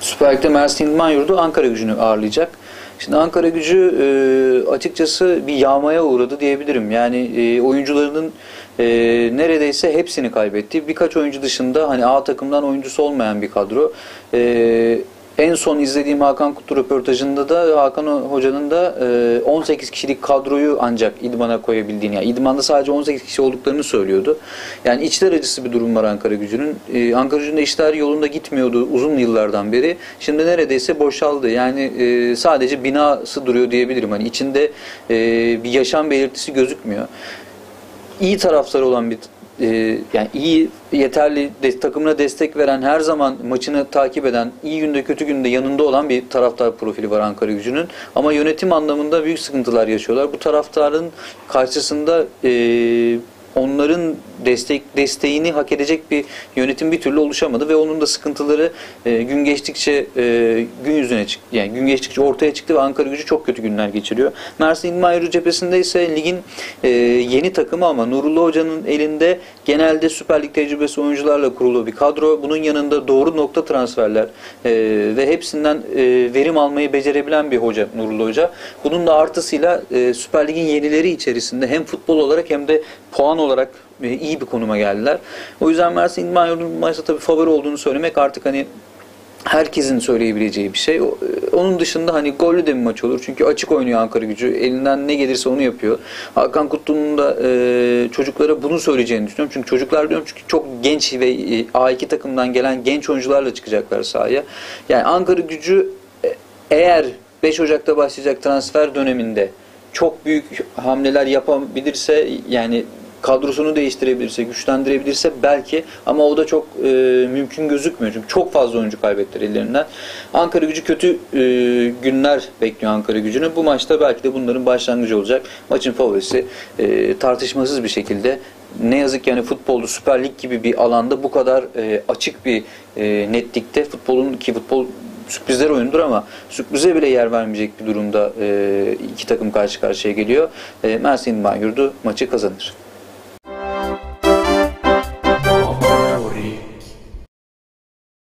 Süper Lig'de Mersin İdman Yurdu Ankara gücünü ağırlayacak. Şimdi Ankara gücü e, açıkçası bir yağmaya uğradı diyebilirim. Yani e, oyuncularının e, neredeyse hepsini kaybetti. Birkaç oyuncu dışında hani A takımdan oyuncusu olmayan bir kadro. E, en son izlediğim Hakan Kutlu röportajında da Hakan Hoca'nın da e, 18 kişilik kadroyu ancak idmana koyabildiğini, yani idmanda sadece 18 kişi olduklarını söylüyordu. Yani içler acısı bir durum var Ankara gücünün. E, Ankara gücünde işler yolunda gitmiyordu uzun yıllardan beri. Şimdi neredeyse boşaldı. Yani e, sadece binası duruyor diyebilirim. Hani içinde e, bir yaşam belirtisi gözükmüyor. İyi tarafları olan bir e, yani iyi yeterli de, takımına destek veren her zaman maçını takip eden iyi günde kötü günde yanında olan bir taraftar profili var Ankara gücünün ama yönetim anlamında büyük sıkıntılar yaşıyorlar. Bu taraftarın karşısında e, onların destek desteğini hak edecek bir yönetim bir türlü oluşamadı ve onun da sıkıntıları e, gün geçtikçe e, gün yüzüne çıktı. Yani gün geçtikçe ortaya çıktı ve Ankara Gücü çok kötü günler geçiriyor. Mersin İdman Yurdu cephesinde ise ligin e, yeni takımı ama Nurullah Hoca'nın elinde genelde Süper Lig tecrübesi oyuncularla kurulu bir kadro. Bunun yanında doğru nokta transferler e, ve hepsinden e, verim almayı becerebilen bir hoca Nurullah Hoca. Bunun da artısıyla e, Süper Lig'in yenileri içerisinde hem futbol olarak hem de puan olarak e, iyi bir konuma geldiler. O yüzden Mersin İdman maçta tabii favori olduğunu söylemek artık hani herkesin söyleyebileceği bir şey. E, onun dışında hani gollü de bir maç olur. Çünkü açık oynuyor Ankara gücü. Elinden ne gelirse onu yapıyor. Hakan Kutlu'nun da e, çocuklara bunu söyleyeceğini düşünüyorum. Çünkü çocuklar diyorum çünkü çok genç ve e, A2 takımdan gelen genç oyuncularla çıkacaklar sahaya. Yani Ankara gücü e, eğer 5 Ocak'ta başlayacak transfer döneminde çok büyük hamleler yapabilirse yani kadrosunu değiştirebilirse, güçlendirebilirse belki ama o da çok e, mümkün gözükmüyor. Çünkü çok fazla oyuncu kaybettiler ellerinden. Ankara gücü kötü e, günler bekliyor Ankara gücünü. Bu maçta belki de bunların başlangıcı olacak. Maçın favorisi e, tartışmasız bir şekilde ne yazık ki yani futbolda Süper Lig gibi bir alanda bu kadar e, açık bir e, netlikte futbolun ki futbol sürprizler oyundur ama sürprize bile yer vermeyecek bir durumda e, iki takım karşı karşıya geliyor. E, Mersin İdman Yurdu maçı kazanır.